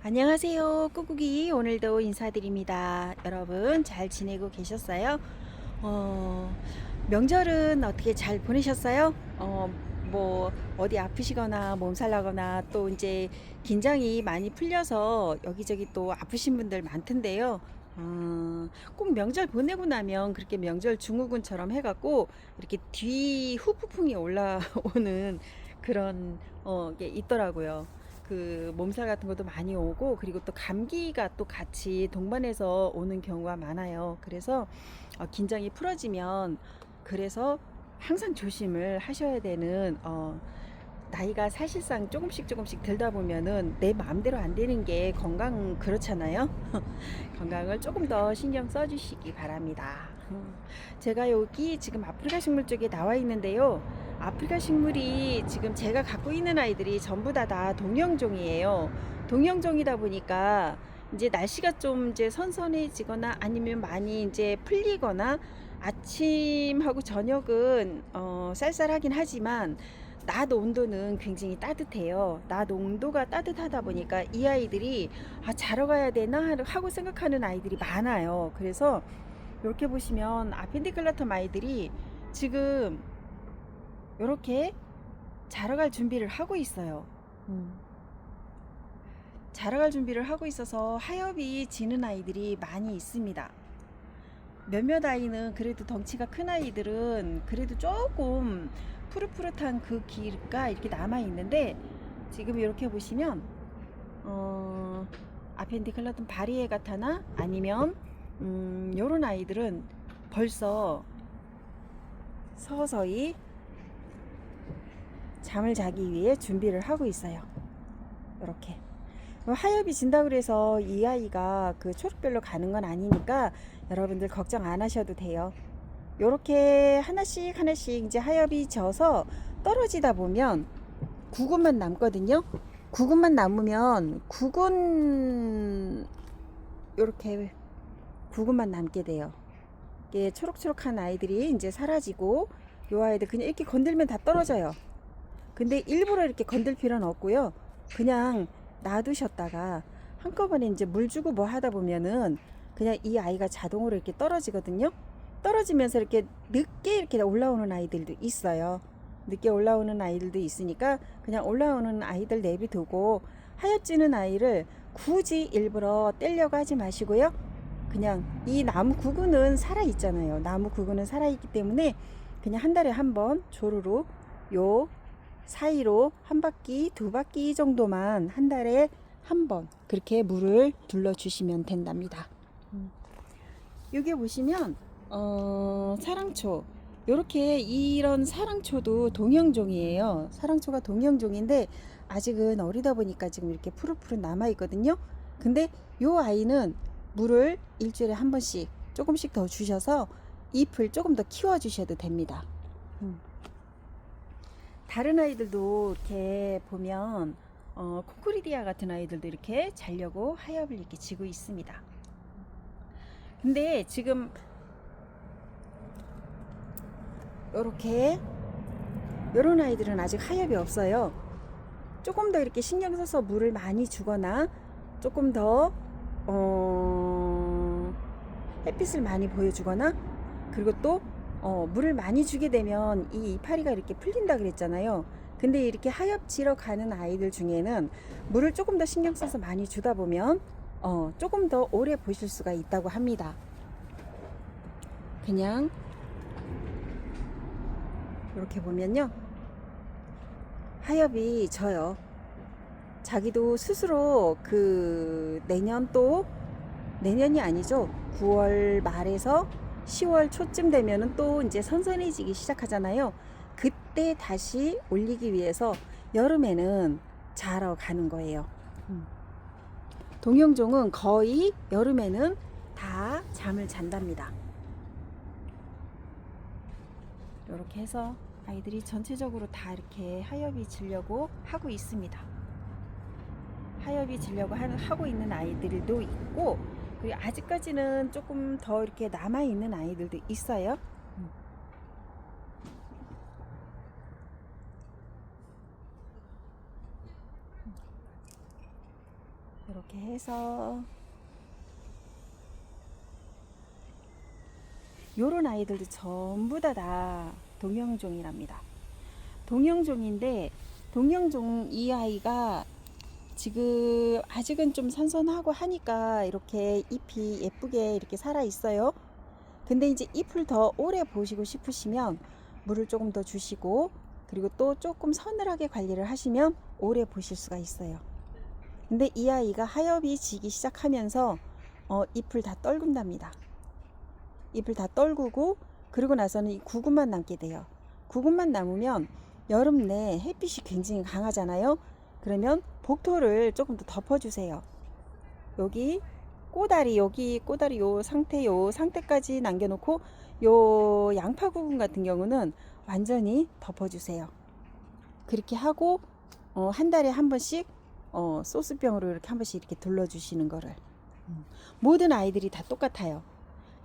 안녕하세요. 꾸꾸기 오늘도 인사드립니다. 여러분 잘 지내고 계셨어요? 어, 명절은 어떻게 잘 보내셨어요? 어, 뭐 어디 아프시거나 몸살 나거나 또 이제 긴장이 많이 풀려서 여기저기 또 아프신 분들 많던데요. 어, 꼭 명절 보내고 나면 그렇게 명절 증후군처럼 해갖고 이렇게 뒤 후폭풍이 올라오는 그런 어, 게 있더라고요. 그 몸살 같은 것도 많이 오고 그리고 또 감기가 또 같이 동반해서 오는 경우가 많아요. 그래서 어, 긴장이 풀어지면 그래서 항상 조심을 하셔야 되는 어, 나이가 사실상 조금씩 조금씩 들다 보면은 내 마음대로 안 되는 게 건강 그렇잖아요. 건강을 조금 더 신경 써주시기 바랍니다. 음, 제가 여기 지금 아프리카 식물 쪽에 나와 있는데요. 아프리카 식물이 지금 제가 갖고 있는 아이들이 전부 다 다 동형종이에요. 동형종이다 보니까 이제 날씨가 좀 이제 선선해지거나 아니면 많이 이제 풀리거나 아침하고 저녁은 어, 쌀쌀하긴 하지만 낮 온도는 굉장히 따뜻해요. 낮 온도가 따뜻하다 보니까 이 아이들이 아, 자러 가야 되나 하고 생각하는 아이들이 많아요. 그래서 이렇게 보시면 아펜디클라텀 아이들이 지금 이렇게 자러 갈 준비를 하고 있어요. 음. 자러 갈 준비를 하고 있어서 하엽이 지는 아이들이 많이 있습니다. 몇몇 아이는 그래도 덩치가 큰 아이들은 그래도 조금 푸릇푸릇한 그 기가 이렇게 남아 있는데 지금 이렇게 보시면 어, 아펜디클라tum 바리에 가타나 아니면 음, 요런 아이들은 벌써 서서히 잠을 자기 위해 준비를 하고 있어요. 이렇게 하엽이 진다 그래서 이 아이가 그 초록별로 가는 건 아니니까 여러분들 걱정 안 하셔도 돼요. 요렇게 하나씩 하나씩 이제 하엽이 져서 떨어지다 보면 구근만 남거든요. 구근만 남으면 구근 요렇게 구근만 남게 돼요. 이게 초록초록한 아이들이 이제 사라지고 요 아이들 그냥 이렇게 건들면 다 떨어져요. 근데 일부러 이렇게 건들 필요는 없고요. 그냥 놔두셨다가 한꺼번에 이제 물 주고 뭐 하다 보면은 그냥 이 아이가 자동으로 이렇게 떨어지거든요. 떨어지면서 이렇게 늦게 이렇게 올라오는 아이들도 있어요. 늦게 올라오는 아이들도 있으니까 그냥 올라오는 아이들 내비두고 하얗지는 아이를 굳이 일부러 떼려고 하지 마시고요. 그냥 이 나무 구근은 살아 있잖아요. 나무 구근은 살아 있기 때문에 그냥 한 달에 한 번 조르르 요 사이로 한 바퀴, 두 바퀴 정도만 한 달에 한 번 그렇게 물을 둘러 주시면 된답니다. 음. 여기 보시면 어, 사랑초 이렇게 이런 사랑초도 동형종이에요. 사랑초가 동형종인데 아직은 어리다 보니까 지금 이렇게 푸릇푸릇 남아 있거든요. 근데 요 아이는 물을 일주일에 한 번씩 조금씩 더 주셔서 잎을 조금 더 키워 주셔도 됩니다. 음. 다른 아이들도 이렇게 보면 어, 코코리디아 같은 아이들도 이렇게 자려고 하엽을 이렇게 지고 있습니다. 근데 지금 이렇게 이런 아이들은 아직 하엽이 없어요. 조금 더 이렇게 신경 써서 물을 많이 주거나 조금 더 어, 햇빛을 많이 보여주거나 그리고 또 어, 물을 많이 주게 되면 이 이파리가 이렇게 풀린다 그랬잖아요. 근데 이렇게 하엽지러 가는 아이들 중에는 물을 조금 더 신경 써서 많이 주다 보면 어, 조금 더 오래 보실 수가 있다고 합니다. 그냥 이렇게 보면요. 하엽이 져요. 자기도 스스로 그 내년 또 내년이 아니죠. 9월 말에서 10월 초쯤 되면은 또 이제 선선해지기 시작하잖아요. 그때 다시 올리기 위해서 여름에는 자러 가는 거예요. 음. 동영종은 거의 여름에는 다 잠을 잔답니다. 이렇게 해서 아이들이 전체적으로 다 이렇게 하엽이 지려고 하고 있습니다. 하엽이 지려고 하고 있는 아이들도 있고 그리고 아직까지는 조금 더 이렇게 남아 있는 아이들도 있어요. 이렇게 해서 요런 아이들도 전부 다 다 동영종이랍니다. 동영종인데 동영종 이 아이가 지금 아직은 좀 선선하고 하니까 이렇게 잎이 예쁘게 이렇게 살아 있어요. 근데 이제 잎을 더 오래 보시고 싶으시면 물을 조금 더 주시고 그리고 또 조금 서늘하게 관리를 하시면 오래 보실 수가 있어요. 근데 이 아이가 하엽이 지기 시작하면서 어, 잎을 다 떨군답니다. 잎을 다 떨구고 그리고 나서는 이 구근만 남게 돼요. 구근만 남으면 여름 내 햇빛이 굉장히 강하잖아요. 그러면 복토를 조금 더 덮어주세요. 여기 꼬다리 여기 꼬다리 요 상태 요 상태까지 남겨놓고 요 양파 구근 같은 경우는 완전히 덮어주세요. 그렇게 하고 어, 한 달에 한 번씩 어, 소스병으로 이렇게 한 번씩 이렇게 둘러주시는 거를 음. 모든 아이들이 다 똑같아요.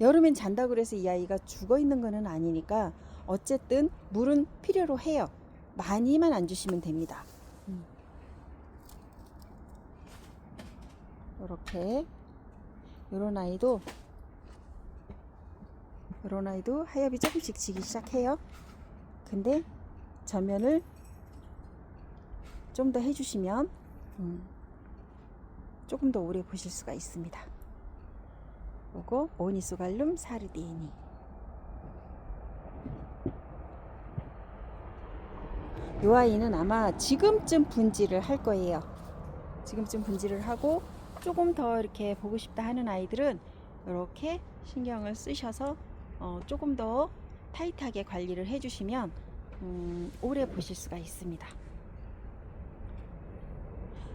여름엔 잔다고 그래서 이 아이가 죽어 있는 거는 아니니까 어쨌든 물은 필요로 해요. 많이만 안 주시면 됩니다. 이렇게 이런 아이도 이런 아이도 하엽이 조금씩 지기 시작해요. 근데 전면을 좀 더 해주시면 음, 조금 더 오래 보실 수가 있습니다. 요거 오니소갈룸 사르디니 요 아이는 아마 지금쯤 분지를 할 거예요. 지금쯤 분지를 하고 조금 더 이렇게 보고 싶다 하는 아이들은 이렇게 신경을 쓰셔서 어, 조금 더 타이트하게 관리를 해주시면 음, 오래 보실 수가 있습니다.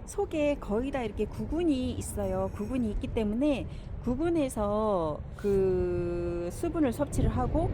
속에 거의 다 이렇게 구근이 있어요. 구근이 있기 때문에 구근에서 그 수분을 섭취를 하고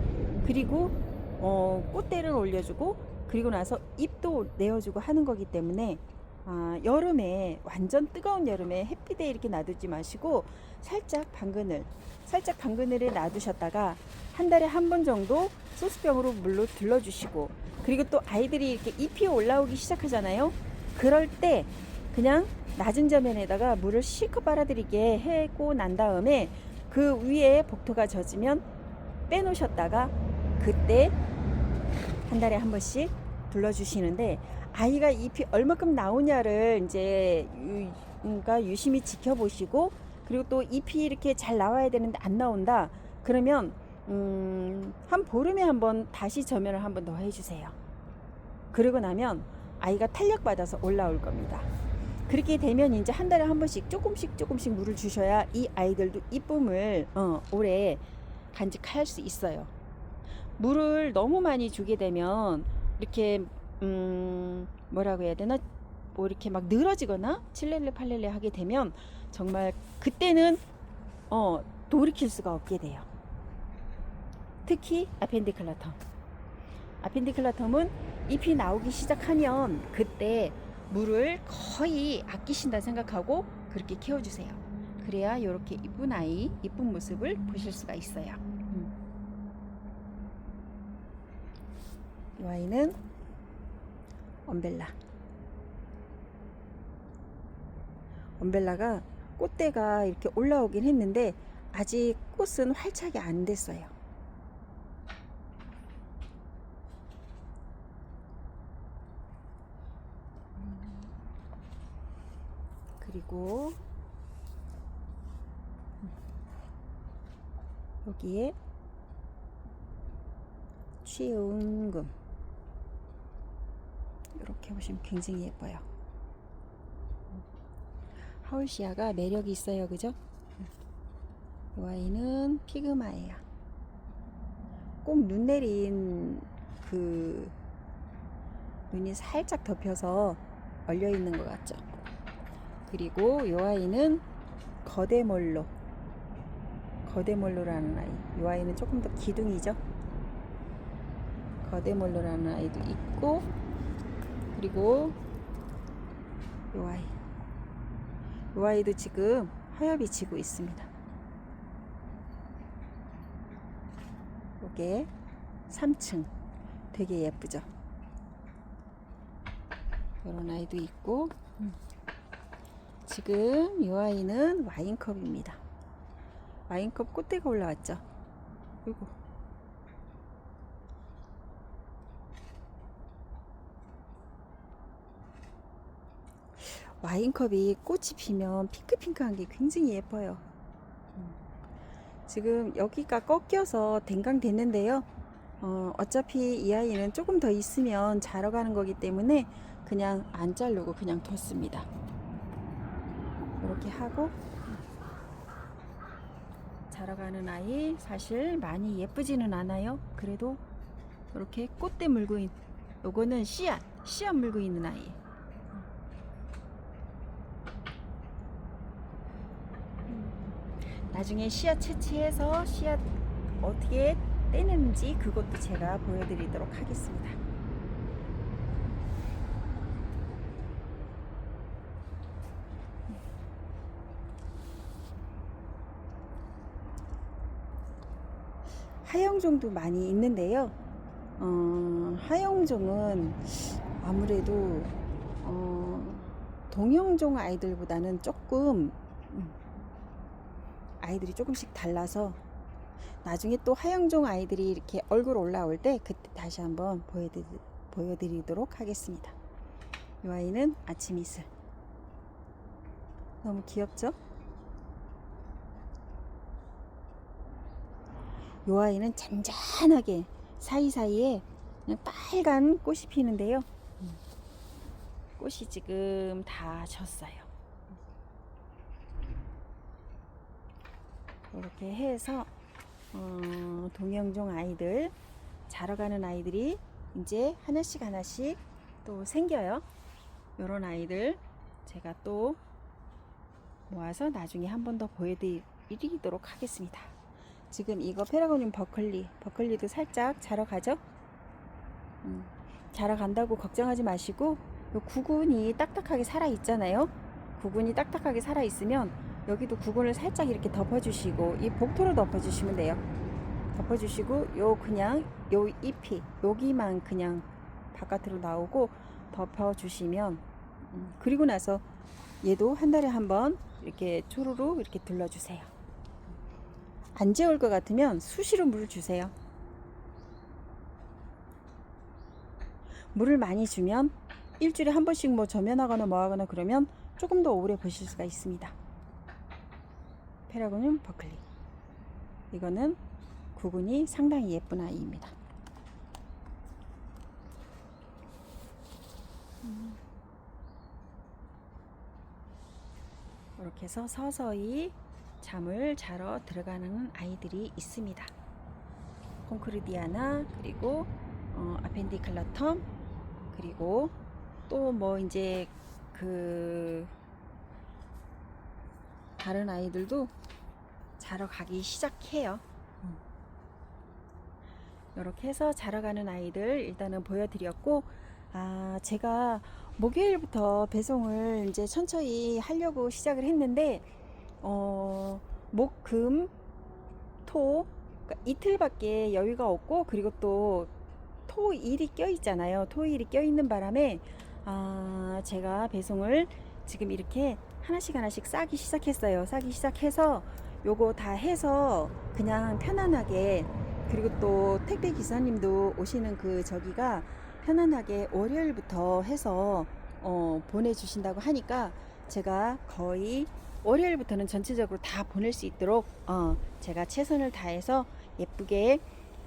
그리고 어, 꽃대를 올려주고 그리고 나서 잎도 내어주고 하는 거기 때문에 아, 여름에 완전 뜨거운 여름에 햇빛에 이렇게 놔두지 마시고 살짝 방그늘 살짝 방그늘에 놔두셨다가 한 달에 한 번 정도 소스병으로 물로 둘러주시고 그리고 또 아이들이 이렇게 잎이 올라오기 시작하잖아요. 그럴 때 그냥 낮은 저면에다가 물을 실컷 빨아들이게 해고 난 다음에 그 위에 복토가 젖으면 빼놓으셨다가 그때 한 달에 한 번씩 둘러주시는데 아이가 잎이 얼마큼 나오냐를 이제 유, 그러니까 유심히 지켜보시고 그리고 또 잎이 이렇게 잘 나와야 되는데 안 나온다 그러면 음, 한 보름에 한번 다시 저면을 한번 더 해주세요. 그러고 나면 아이가 탄력 받아서 올라올 겁니다. 그렇게 되면 이제 한 달에 한 번씩 조금씩 조금씩 물을 주셔야 이 아이들도 이쁨을 어, 오래 간직할 수 있어요. 물을 너무 많이 주게 되면 이렇게 음 뭐라고 해야 되나 뭐 이렇게 막 늘어지거나 칠렐레 팔렐레 하게 되면 정말 그때는 어 돌이킬 수가 없게 돼요. 특히 아펜디클라텀. 아펜디클라텀은 잎이 나오기 시작하면 그때 물을 거의 아끼신다 생각하고 그렇게 키워주세요. 그래야 이렇게 이쁜 아이, 이쁜 모습을 보실 수가 있어요. 음. 이 아이는 엄벨라. 엄벨라가 꽃대가 이렇게 올라오긴 했는데 아직 꽃은 활착이 안 됐어요. 그리고 여기에 취은금 이렇게 보시면 굉장히 예뻐요. 하울시아가 매력이 있어요, 그죠? 이 아이는 피그마예요. 꼭 눈 내린 그 눈이 살짝 덮여서 얼려 있는 것 같죠? 그리고 이 아이는 거대몰로 거대몰로라는 아이 이 아이는 조금 더 기둥이죠 거대몰로라는 아이도 있고 그리고 이 아이 이 아이도 지금 하엽이 지고 있습니다 이게 3층 되게 예쁘죠 이런 아이도 있고 음. 지금 이 아이는 와인컵입니다. 와인컵 꽃대가 올라왔죠. 요거. 와인컵이 꽃이 피면 핑크핑크한 게 굉장히 예뻐요. 음. 지금 여기가 꺾여서 댕강 됐는데요. 어, 어차피 이 아이는 조금 더 있으면 자러 가는 거기 때문에 그냥 안 자르고 그냥 뒀습니다. 이렇게 하고 자러 가는 아이 사실 많이 예쁘지는 않아요. 그래도 이렇게 꽃대 물고 있 요거는 씨앗 씨앗 물고 있는 아이. 나중에 씨앗 채취해서 씨앗 어떻게 떼는지 그것도 제가 보여드리도록 하겠습니다. 하영종도 많이 있는데요. 어, 하영종은 아무래도 어, 동영종 아이들보다는 조금 음, 아이들이 조금씩 달라서 나중에 또 하영종 아이들이 이렇게 얼굴 올라올 때 그때 다시 한번 보여드리, 보여드리도록 하겠습니다. 이 아이는 아침 이슬. 너무 귀엽죠? 이 아이는 잔잔하게 사이사이에 그냥 빨간 꽃이 피는데요. 꽃이 지금 다 졌어요. 이렇게 해서 어, 동영종 아이들 자러 가는 아이들이 이제 하나씩 하나씩 또 생겨요. 이런 아이들 제가 또 모아서 나중에 한 번 더 보여드리도록 하겠습니다. 지금 이거 페라고늄 버클리, 버클리도 살짝 자러 가죠? 음, 자러 간다고 걱정하지 마시고 요 구근이 딱딱하게 살아 있잖아요. 구근이 딱딱하게 살아 있으면 여기도 구근을 살짝 이렇게 덮어주시고 이 복토로 덮어주시면 돼요. 덮어주시고 요 그냥 요 잎이 여기만 그냥 바깥으로 나오고 덮어주시면 음, 그리고 나서 얘도 한 달에 한 번 이렇게 초루루 이렇게 둘러주세요. 안 재울 것 같으면 수시로 물을 주세요. 물을 많이 주면 일주일에 한 번씩 뭐 저면하거나 뭐 하거나 그러면 조금 더 오래 보실 수가 있습니다. 페라고늄 버클리. 이거는 구근이 상당히 예쁜 아이입니다. 음. 이렇게 해서 서서히 잠을 자러 들어가는 아이들이 있습니다. 콘크르디아나 그리고 어, 아펜디클라텀 그리고 또 뭐 이제 그 다른 아이들도 자러 가기 시작해요. 이렇게 해서 자러 가는 아이들 일단은 보여드렸고 아 제가 목요일부터 배송을 이제 천천히 하려고 시작을 했는데 어 목, 금, 토 그러니까 이틀밖에 여유가 없고 그리고 또 토 일이 껴 있잖아요. 토 일이 껴 있는 바람에 아 제가 배송을 지금 이렇게 하나씩 하나씩 싸기 시작했어요. 싸기 시작해서 요거 다 해서 그냥 편안하게 그리고 또 택배 기사님도 오시는 그 저기가 편안하게 월요일부터 해서 어, 보내주신다고 하니까 제가 거의 월요일부터는 전체적으로 다 보낼 수 있도록 어, 제가 최선을 다해서 예쁘게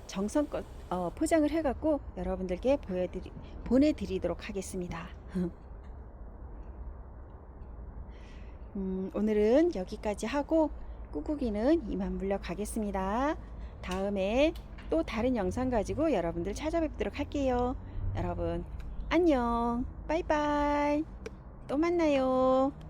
정성껏 어, 포장을 해갖고 여러분들께 보여드리, 보내드리도록 하겠습니다. 음, 오늘은 여기까지 하고 꾸꾸기는 이만 물러가겠습니다. 다음에 또 다른 영상 가지고 여러분들 찾아뵙도록 할게요. 여러분 안녕. 빠이빠이. 또 만나요.